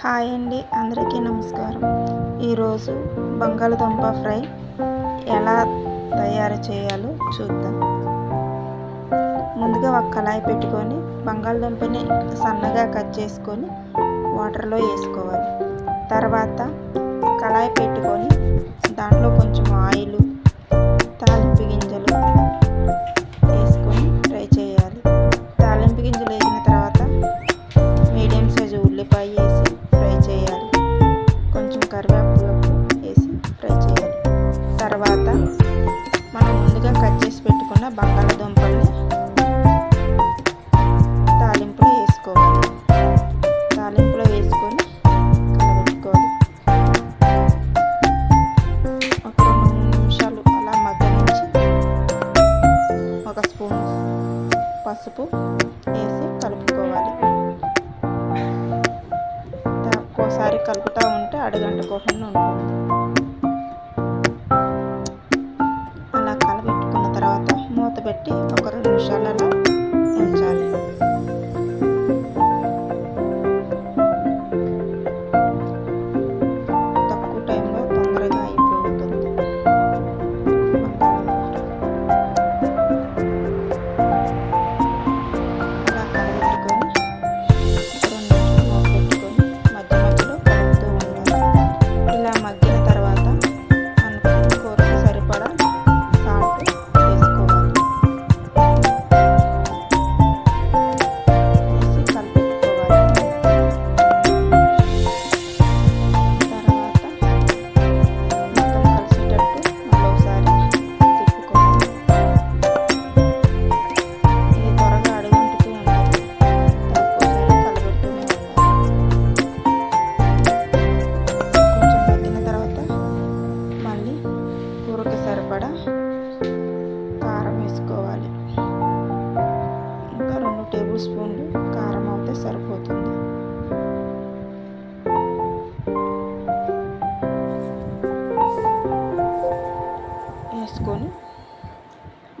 Hi అండి అందరికీ నమస్కారం. ఈరోజు బంగాళదుంప ఫ్రై ఎలా తయారు చేయాలో చూద్దాం. ముందుగా ఒక కళాయి పెట్టుకొని బంగాళదుంపని సన్నగా కట్ చేసుకొని వాటర్లో వేసుకోవాలి. తర్వాత కళాయి పెట్టుకొని దాంట్లో కొంచెం చేసి పెట్టుకున్న బంగాళదుంపల్ని తాలింపులో వేసుకోవాలి. తాలింపులో వేసుకొని కలబెట్టుకోవాలి ఒక రెండు నిమిషాలు అలా మగ్గనించి ఒక స్పూన్ పసుపు వేసి కలుపుకోవాలి. ఒక్కోసారి కలుపుతూ ఉంటే అడుగంటుకోకుండా ఉంటుంది పెట్టి ఒక రెండు నిమిషాలు అలా ఉంచాలి.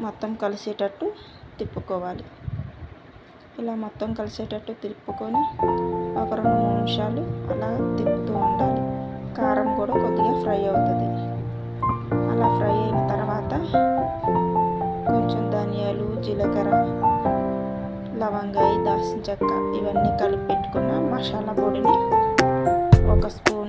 మొత్తం కలిసేటట్టు తిప్పుకోవాలి. ఇలా మొత్తం కలిసేటట్టు తిప్పుకొని ఒక రెండు మూడు నిమిషాలు అలా తిప్పుతూ ఉండాలి. కారం కూడా కొద్దిగా ఫ్రై అవుతుంది. అలా ఫ్రై అయిన తర్వాత కొంచెం ధనియాలు జీలకర్ర లవంగాయి దాల్చిన చెక్క ఇవన్నీ కలిపి పెట్టుకున్న మసాలా పొడిని ఒక స్పూన్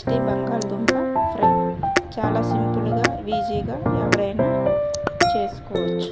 టేస్టీ బంగాళదుంప ఫ్రై. చాలా సింపుల్గా ఈజీగా ఎవరైనా చేసుకోవచ్చు.